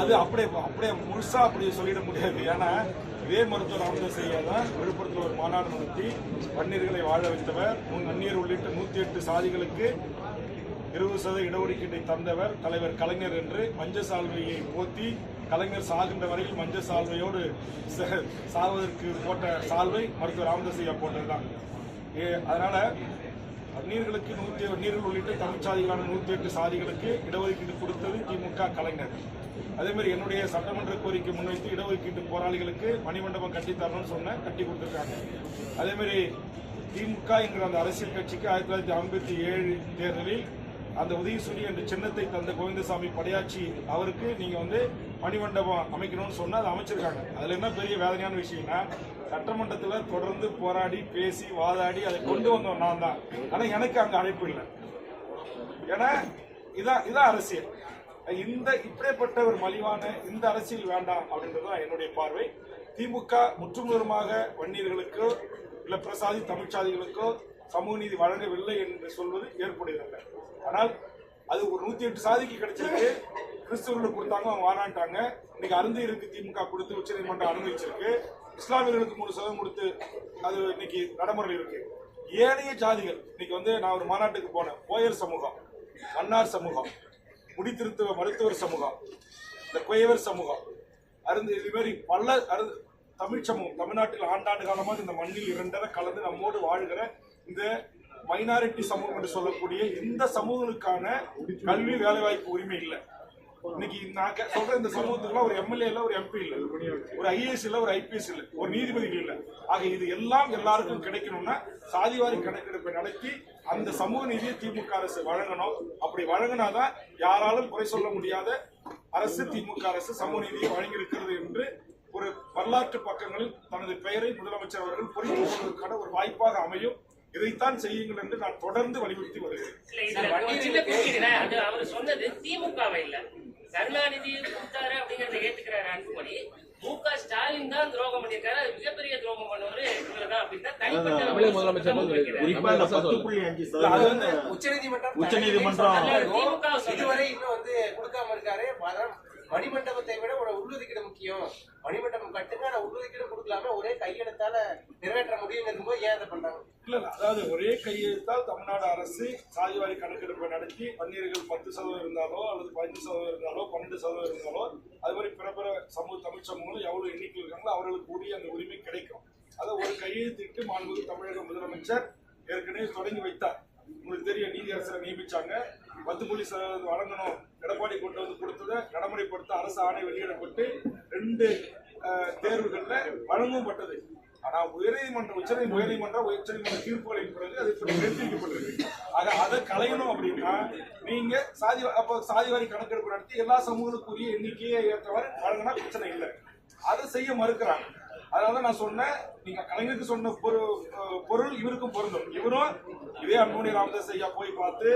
அது அப்படியே அப்படியே முழுசா அப்படி சொல்லிட முடியாது. ஏன்னா இதே மருத்துவர் ராமதாஸ் ஐயா தான் விழுப்புரத்தில் ஒரு மாநாடு நடத்தி வன்னியர்களை வாழ வைத்தவர் முன் வன்னியர் உள்ளிட்ட நூத்தி எட்டு சாதிகளுக்கு இருபது சதவீத இடஒதுக்கீட்டை தந்தவர் தலைவர் கலைஞர் என்று மஞ்ச சால்வையை போத்தி கலைஞர் சாகின்ற வரையில் மஞ்ச சால்வையோடு சாவதற்கு போட்ட சால்வை மருத்துவர் ராமதாஸ் ஐயா போட்டதுதான். அதனால வன்னியர்களுக்கு நூற்றி வன்னியர்கள் உள்ளிட்ட தமிழ் சாதிகளான நூற்றி எட்டு சாதிகளுக்கு இடஒதுக்கீடு கொடுத்தது திமுக கலைஞர். அதே மாதிரி என்னுடைய சட்டமன்ற கோரிக்கை முன்வைத்து இடஒதுக்கீட்டு போராளிகளுக்கு மணிமண்டபம் கட்டி தரணும்னு சொன்ன கட்டி கொடுத்துருக்காங்க. அதே மாதிரி திமுக என்கிற அந்த அரசியல் கட்சிக்கு ஆயிரத்தி தொள்ளாயிரத்தி ஐம்பத்தி ஏழு தேர்தலில் அந்த உதயசூரி என்ற சின்னத்தை தந்த கோவிந்தசாமி படையாச்சி அவருக்கு நீங்க வந்து மணிமண்டபம் அமைக்கணும்னு சொன்னா அதை அமைச்சிருக்காங்க. அதுல என்ன பெரிய வேதனையான விஷயம்னா சட்டமன்றத்துல தொடர்ந்து போராடி பேசி வாதாடி அதை கொண்டு வந்தோம் நான் தான். ஆனா எனக்கு அங்க அழைப்பு இல்லை. ஏன்னா இதான் இதான் அரசியல். இந்த இப்படிப்பட்ட ஒரு மலிவான இந்த அரசியல் வேண்டாம் அப்படின்றது தான் என்னுடைய பார்வை. திமுக முற்றுமுதலுமாக வன்னியர்களுக்கோ இல்ல பிரசாதி தமிழ்ச்சாதிகளுக்கோ சமூக நீதி வழங்கவில்லை என்று சொல்வது ஏற்புடையதல்ல. ஆனால் அது ஒரு நூத்தி எட்டு சாதிக்கு கிடைச்சிருக்கு. கிறிஸ்தவர்களுக்கு கொடுத்தாங்க அவங்க வாராண்டாங்க. இன்னைக்கு அருந்தையருக்கு திமுக கொடுத்து உச்ச நீதிமன்றம் அனுமதிச்சிருக்கு. இஸ்லாமியர்களுக்கு மூணு சதவீதம் கொடுத்து அது இன்னைக்கு நடைமுறையில் இருக்கு. ஏனைய ஜாதிகள் இன்னைக்கு வந்து நான் ஒரு மாநாட்டுக்கு போனேன். போயர் சமூகம் மன்னார் சமூகம் முடித்திருத்துவ மருத்துவர் சமூகம் இந்த குயவர் சமூகம் அருந்து இது மாதிரி பல அருந்து தமிழ் சமூகம் தமிழ்நாட்டில் ஆண்டாண்டு காலமாக இந்த மண்ணில் இரண்டரை கலந்து நம்மோடு வாழ்கிற இந்த மைனாரிட்டி சமூகம் என்று சொல்லக்கூடிய இந்த சமூகங்களுக்கான கல்வி வேலைவாய்ப்பு உரிமை இல்லை. இன்னைக்கு நான் சொல்ற இந்த சமூகத்துக்குலாம் ஒரு எம்எல்ஏ இல்ல ஒரு எம்பி இல்ல. ஒரு ஐஏஎஸ் இல்ல ஒரு ஐபிஎஸ் இல்ல. ஒரு நீதிபதிகள் இல்ல. ஆக இது எல்லாம் எல்லாருக்கும் கிடைக்கணும்னா சாதிவாரி கணக்கெடுப்பை நடத்தி அந்த சமூக நிதியை திமுக அரசு வழங்கணும். அப்படி வழங்கினாதான் யாராலும் குறை சொல்ல முடியாத அரசு திமுக அரசு சமூக நிதியை வழங்கியிருக்கிறது என்று ஒரு வரலாற்று பக்கங்களில் தனது பெயரை முதலமைச்சர் அவர்கள் புரிந்து கொள்வதற்கான ஒரு வாய்ப்பாக அமையும். இதைத்தான் செய்யுங்கள் என்று நான் தொடர்ந்து வலியுறுத்தி வருகிறேன். அவர் சொன்னது திமுகவை இல்ல. கருணாநிதி கொடுத்தாரு அப்படிங்கறத ஏத்துக்கிறாரு அன்புமணி. மு க ஸ்டாலின் தான் துரோகம் பண்ணியிருக்காரு. அது மிகப்பெரிய துரோகம் பண்ணவரு இவர்தான் அப்படின்னு தனிப்பட்ட முதலமைச்சர் உச்சநீதிமன்றம் உச்சநீதிமன்றம் வை சொல்லுது. இதுவரை இன்னும் வந்து கொடுக்காம இருக்காரு. மணிமண்டபத்தை விட ஒரு உள்ளுதுக்கீடு முக்கியம். மணிமண்டபம் கட்டுங்க ஆனா உள்ளுதுக்கீடு கொடுக்கலாம. ஒரே கையெழுத்தால நிறைவேற்ற முடியுங்கிறது போது ஏன் அதை பண்றாங்க? இல்ல அதாவது ஒரே கையெழுத்தால் தமிழ்நாடு அரசு சாதிவாரி கணக்கெடுப்பை நடத்தி பன்னீர்கள் பத்து சதவீதம் இருந்தாலோ அல்லது பதினஞ்சு சதவீதம் இருந்தாலோ பன்னெண்டு சதவீதம் இருந்தாலோ அது மாதிரி பிற பிற சமூக தமிழ் சமூகங்களும் எவ்வளவு எண்ணிக்கை இருக்காங்களோ அவர்களுக்கு உரிய அந்த உரிமை கிடைக்கும். அதை ஒரு கையெழுத்திட்டு மாண்புமிகு தமிழக முதலமைச்சர் ஏற்கனவே தொடங்கி வைத்தார். உங்களுக்கு தெரியும் நீதியரசரை நியமிச்சாங்க. பத்து புள்ளி சதவீதம் வழங்கணும். எடப்பாடி கொண்டு வந்து கொடுத்ததை நடைமுறைப்படுத்த அரசு ஆணை வெளியிடப்பட்டு ரெண்டு தேர்வுகளில் வழங்கப்பட்டது ஆனால் பட்டது. ஆனா உயர்நீதிமன்றம் உச்ச உயர்நீதிமன்றம் உச்சநீதிமன்ற தீர்ப்புகளின் பிறகு அது இப்படி நிறுத்தி ஆக அதை களையணும் அப்படின்னா நீங்க சாதி அப்போ சாதிவாரி கணக்கெடுப்பு நடத்தி எல்லா சமூகங்களுக்குரிய எண்ணிக்கையை ஏற்றவாறு வழங்கினா பிரச்சனை இல்லை. அதை செய்ய மறுக்கிறாங்க. அதனால நான் சொன்னேன் நீங்க கலைஞருக்கு சொன்ன பொருள் பொருள் இவருக்கும் பொருந்தும். இவரும் இதே அன்புமணி ராமதாஸ் ஐயா போய் பார்த்து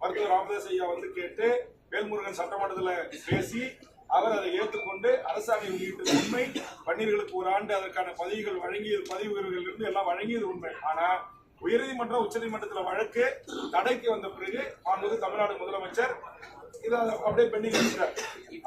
மருத்துவர் ராமதாஸ் ஐயா வந்து கேட்டு வேல்முருகன் சட்டமன்றத்தில் பேசி அவர் அதை ஏற்றுக்கொண்டு அரசாணை வெளியிட்டது உண்மை பன்னீர்களுக்கு ஒரு ஆண்டு அதற்கான பதவிகள் வழங்கியது பதவி இருந்து எல்லாம் வழங்கியது உண்மை. ஆனா உயர்நீதிமன்றம் உச்சநீதிமன்றத்தில் வழக்கு தடைக்கு வந்த பிறகு மாண்புமிகு தமிழ்நாடு முதலமைச்சர் இதை அப்படியே பெண்டிங் வச்சுட்டார்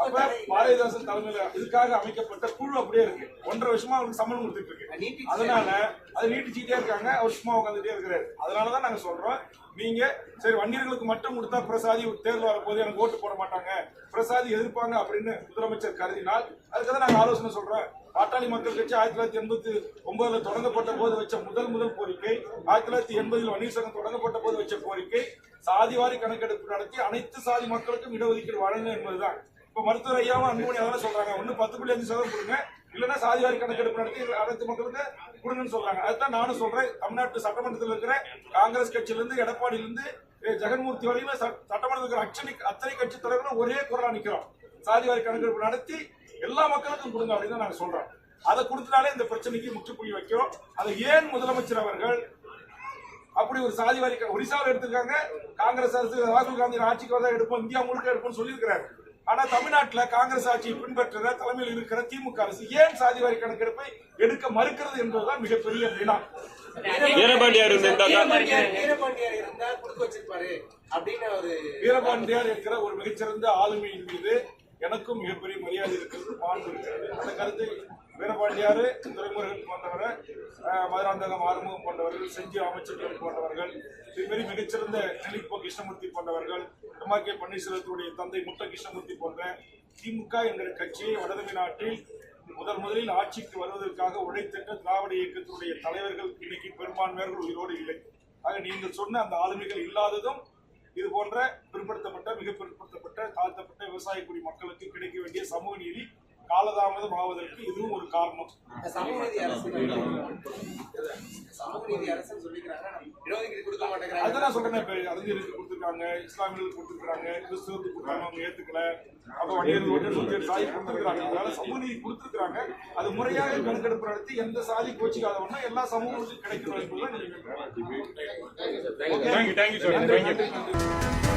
அப்ப பாரதிதாசன் தலைமையில இதுக்காக அமைக்கப்பட்ட குழு அப்படியே இருக்கு. ஒன்றரை வருஷமா அவருக்கு சம்மன் கொடுத்துட்டு இருக்கு. அதனால அது நீட்டிச்சுட்டே இருக்காங்க. அவர் சும்மா உட்காந்துட்டே இருக்கிறாரு. அதனாலதான் நாங்க சொல்றோம் நீங்க சரி வன்னியர்களுக்கு மட்டும் கொடுத்தா பிரசாதி தேர்தல் வரும்போது எனக்கு ஓட்டு போட மாட்டாங்க பிரசாதி எதிர்ப்பாங்க அப்படின்னு முதலமைச்சர் கருதினால் அதுக்கு தான் நாங்க ஆலோசனை சொல்றோம் பாட்டாளி மக்கள் கட்சி ஆயிரத்தி தொள்ளாயிரத்தி எண்பத்தி ஒன்பதுல தொடங்கப்பட்ட போது வச்ச முதல் முதல் கோரிக்கை ஆயிரத்தி தொள்ளாயிரத்தி எண்பதில் வன்னியர் சங்கம் தொடங்கப்பட்ட போது வச்ச கோரிக்கை சாதிவாரி கணக்கெடுப்பு நடத்தி அனைத்து சாதி மக்களுக்கும் இடஒதுக்கீடு வழங்க என்பதுதான். இப்ப மருத்துவர் ஐயாவும் அன்புமணி அதெல்லாம் சொல்றாங்க. ஒன்னு பத்து புள்ளி அஞ்சு சதவீதம் கொடுங்க இல்லைன்னா சாதிவாரி கணக்கெடுப்பு நடத்தி அனைத்து மக்களுக்கு கொடுங்கன்னு சொல்றாங்க. அதுதான் நானும் சொல்றேன். தமிழ்நாட்டு சட்டமன்றத்தில் இருக்கிற காங்கிரஸ் கட்சியிலிருந்து எடப்பாடியில இருந்து ஜெகன்மூர்த்தி வரையிலும் சட்டமன்றத்தில் இருக்கிற அச்சனை அத்தனை கட்சி தலைவர்களும் ஒரே குரலா நிக்கிறோம். சாதிவாரி கணக்கெடுப்பு நடத்தி எல்லா மக்களுக்கும் கொடுங்க அப்படின்னு தான் நாங்க சொல்றோம். அதை கொடுத்தனாலே இந்த பிரச்சனைக்கு முற்றுப்புள்ளி வைக்கிறோம். அதை ஏன் முதலமைச்சர் அவர்கள் அப்படி ஒரு சாதிவாரி க- ஒரிசாவில் எடுத்திருக்காங்க. காங்கிரஸ் அரசு ராகுல் காந்தி ஆட்சிக்கு வந்தா எடுப்போம் இந்தியா முழுக்க எடுப்போம்னு சொல்லியிருக்கிறாரு. ஆனா தமிழ்நாட்டுல காங்கிரஸ் ஆட்சியை பின்பற்றுற தலைமையில் இருக்கிற திமுக அரசு ஏன் சாதிவாரி கணக்கெடுப்பை எடுக்க மறுக்கிறது என்பதுதான் மிகப்பெரிய வினா. வீரபாண்டியார் வீரபாண்டியார் வீரபாண்டியார் இருந்தா கொடுக்க வச்சிருப்பாரு அப்படின்னு ஒரு வீரபாண்டியார் என்கிற ஒரு மிகச்சிறந்த ஆளுமையின் மீது எனக்கும் மிகப்பெரிய மரியாதை இருக்கிறது மாண்பு இருக்கிறது. அந்த கருத்தை வீரபாண்டியார் துறைமுருகன் போன்றவரை மதுராந்தகம் ஆறுமுகம் போன்றவர்கள் செஞ்சி அமைச்சர்கள் போன்றவர்கள் இதுமாரி மிகச்சிறந்த நெல்லிப்போ கிருஷ்ணமூர்த்தி போன்றவர்கள் எம் கே பன்னீர்செல்வத்துடைய தந்தை முத்த கிருஷ்ணமூர்த்தி போன்ற திமுக என்கிற கட்சியை வடதமிழ்நாட்டில் முதல் முதலில் ஆட்சிக்கு வருவதற்காக உழைத்திட்ட திராவிட இயக்கத்தினுடைய தலைவர்கள் இன்னைக்கு பெரும்பான்மையர்கள் உயிரோடு இல்லை. ஆக நீங்கள் சொன்ன அந்த ஆளுமைகள் இல்லாததும் இது போன்ற பிற்படுத்தப்பட்ட மிக பிற்படுத்தப்பட்ட தாழ்த்தப்பட்ட விவசாய குடி மக்களுக்கு கிடைக்க வேண்டிய சமூக நீதி காலதாமதம் ஆவதற்கு இதுவும் ஒரு காரணம். சமூக நீதி அரசு சமூக நீதி அரசுன்னு சொல்லிக்கிறாங்க. இடஒதுக்கீடு கொடுக்க மாட்டேங்கிறாங்க. அதான் சொல்றேன். இப்ப அறிஞருக்கு கொடுத்துருக்காங்க இஸ்லாமியர்களுக்கு கொடுத்துருக்காங்க கிறிஸ்துவத்துக்கு கொடுத்தாங்க அவங்க ஏத்துக்கல. அப்ப சாதி கொடுத்துருக்காங்க அதனால சமூக நீதி கொடுத்துருக்காங்க அது முறையாக கணக்கெடுப்பு நடத்தி எந்த சாதி கோச்சிக்காதவனா எல்லா சமூகங்களுக்கும் கிடைக்கணும் என்பதுதான் நீங்க தேங்க்யூ தேங்க்யூ சார் தேங்க்யூ